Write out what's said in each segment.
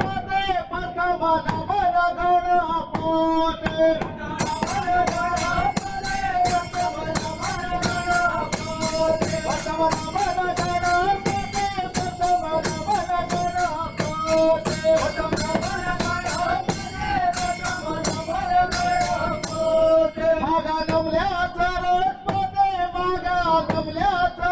पते पथ मन मन गण पोते. जमल्याचा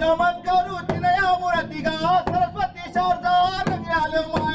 नमन करू तिनया मुरती गा सरस्वती शारदा। Come on.